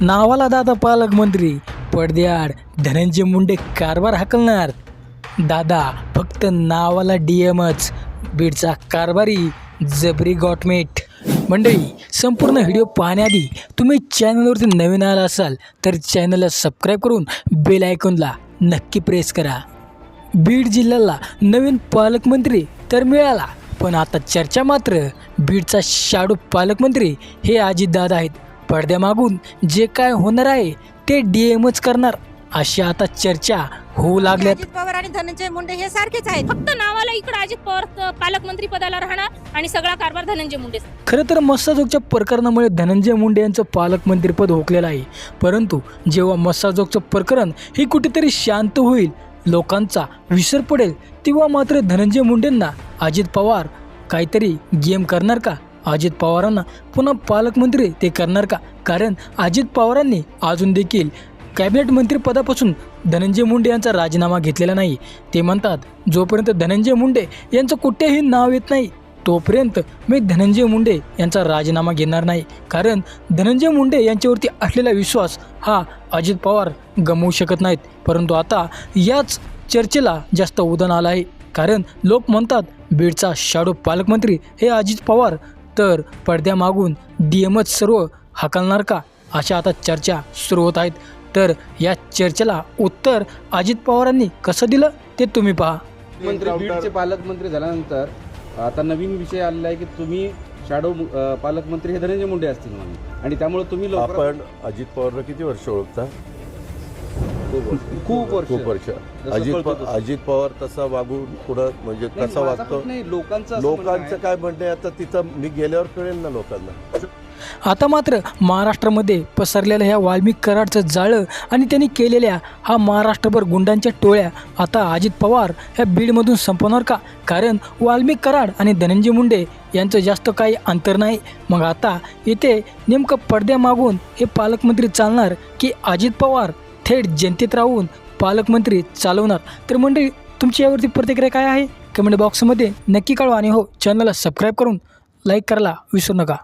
नावाला दादा पालकमंत्री पडद्याआड धनंजय मुंडे कारभार हाकलणार. दादा फक्त नावाला डी एमच बीडचा कारभारी जबरी गॉटमेट. मंडळी संपूर्ण व्हिडिओ पाहण्याआधी तुम्ही चॅनलवरती नवीन आला असाल तर चॅनलला सबस्क्राईब करून बेल आयकॉनला नक्की प्रेस करा. बीड जिल्ह्याला नवीन पालकमंत्री तर मिळाला पण आता चर्चा मात्र बीडचा शाडू पालकमंत्री हे अजितदादा आहेत. पडद्यामागून जे काय होणार आहे ते डी एमच करणार. अशी आता चर्चा होऊ लागल्यात. अजित पवार आणि धनंजय मुंडे हे सारखेच आहेत. फक्त नावाला इकडे अजित पवार पालकमंत्री पदाला राहणार आणि सगळा कारभार धनंजय मुंडे. खरं तर मस्साजोगच्या प्रकरणामुळे धनंजय मुंडे यांचं पालकमंत्रीपद हुकलेलं आहे. परंतु जेव्हा मस्साजोगचं प्रकरण हे कुठेतरी शांत होईल लोकांचा विसर पडेल तेव्हा मात्र धनंजय मुंडेंना अजित पवार काहीतरी गेम करणार का? अजित पवारांना पुन्हा पालकमंत्री ते करणार का? कारण अजित पवारांनी अजून देखील कॅबिनेट मंत्रीपदापासून धनंजय मुंडे यांचा राजीनामा घेतलेला नाही. ते म्हणतात जोपर्यंत धनंजय मुंडे यांचं कुठेही नाव येत नाही तोपर्यंत मी धनंजय मुंडे यांचा राजीनामा घेणार नाही. कारण धनंजय मुंडे यांच्यावरती असलेला विश्वास हा अजित पवार गमवू शकत नाहीत. परंतु आता याच चर्चेला जास्त उदाहरण आलं आहे. कारण लोक म्हणतात बीडचा शाडो पालकमंत्री हे अजित पवार तर पडद्यामागून डी एमच सर्व हाकलणार का? अशा आता चर्चा सुरू होत आहेत. तर या चर्चेला उत्तर अजित पवारांनी कसं दिलं ते तुम्ही पहा. मंत्री बीडचे पालकमंत्री झाल्यानंतर आता नवीन विषय आलेला आहे की तुम्ही शॅडो पालकमंत्री हे धनंजय मुंडे असतील म्हणून. आणि त्यामुळे तुम्ही आपण अजित पवारला किती वर्ष ओळखता? खूप वर्ष. खूप वर्ष. अजित कळतं प- तसं. अजित पवार तसा वागून पुढं म्हणजे कसा माझा वागतो? लोकांचं लोकांचं. काय म्हणणं आता तिथं मी गेल्यावर कळेल ना लोकांना. आता मात्र महाराष्ट्रामध्ये पसरलेलं ह्या वाल्मिक कराडचं जाळं आणि त्यांनी केलेल्या हा महाराष्ट्रभर गुंडांच्या टोळ्या आता अजित पवार ह्या बीडमधून संपवणार का? कारण वाल्मिक कराड आणि धनंजय मुंडे यांचं जास्त काही अंतर नाही. मग आता इथे नेमकं पडद्यामागून हे पालकमंत्री चालणार की अजित पवार थेट जनतेत राहून पालकमंत्री चालवणार. तर मंडळी तुमची यावरती प्रतिक्रिया काय आहे? कमेंट बॉक्समध्ये नक्की कळवा आणि हो चॅनलला सबस्क्राईब करून लाईक करायला विसरू नका.